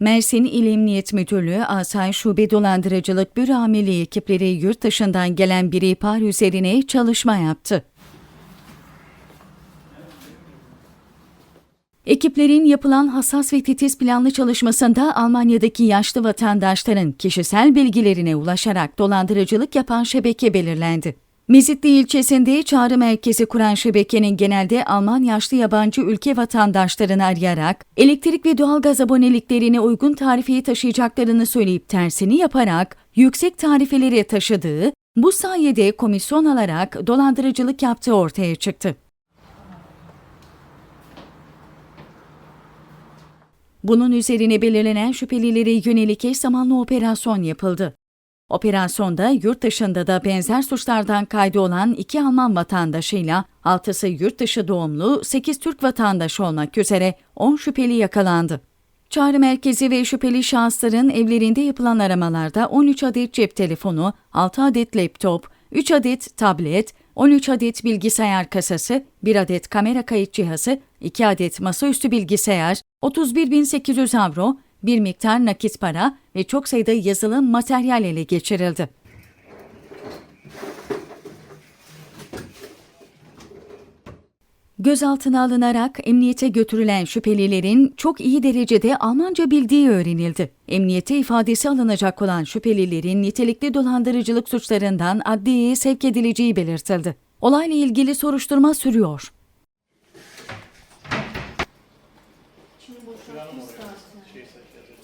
Mersin İl Emniyet Müdürlüğü Asay Şube Dolandırıcılık Büro Amirliği ekipleri yurt dışından gelen bir ihbar üzerine çalışma yaptı. Ekiplerin yapılan hassas ve titiz planlı çalışmasında Almanya'daki yaşlı vatandaşların kişisel bilgilerine ulaşarak dolandırıcılık yapan şebeke belirlendi. Mezitli ilçesinde çağrı merkezi kuran şebekenin genelde Alman yaşlı yabancı ülke vatandaşlarını arayarak elektrik ve doğalgaz aboneliklerine uygun tarifeyi taşıyacaklarını söyleyip tersini yaparak yüksek tarifeleri taşıdığı, bu sayede komisyon alarak dolandırıcılık yaptığı ortaya çıktı. Bunun üzerine belirlenen şüphelilere yönelik eş zamanlı operasyon yapıldı. Operasyonda yurt dışında da benzer suçlardan kaydı olan iki Alman vatandaşıyla 6'sı yurt dışı doğumlu 8 Türk vatandaşı olmak üzere 10 şüpheli yakalandı. Çağrı merkezi ve şüpheli şahısların evlerinde yapılan aramalarda 13 adet cep telefonu, 6 adet laptop, 3 adet tablet, 13 adet bilgisayar kasası, 1 adet kamera kayıt cihazı, 2 adet masaüstü bilgisayar, 31.800 avro, bir miktar nakit para ve çok sayıda yazılı materyal ele geçirildi. Gözaltına alınarak emniyete götürülen şüphelilerin çok iyi derecede Almanca bildiği öğrenildi. Emniyete ifadesi alınacak olan şüphelilerin nitelikli dolandırıcılık suçlarından adliyeye sevk edileceği belirtildi. Olayla ilgili soruşturma sürüyor. boşaltmışlar. Şey saçları.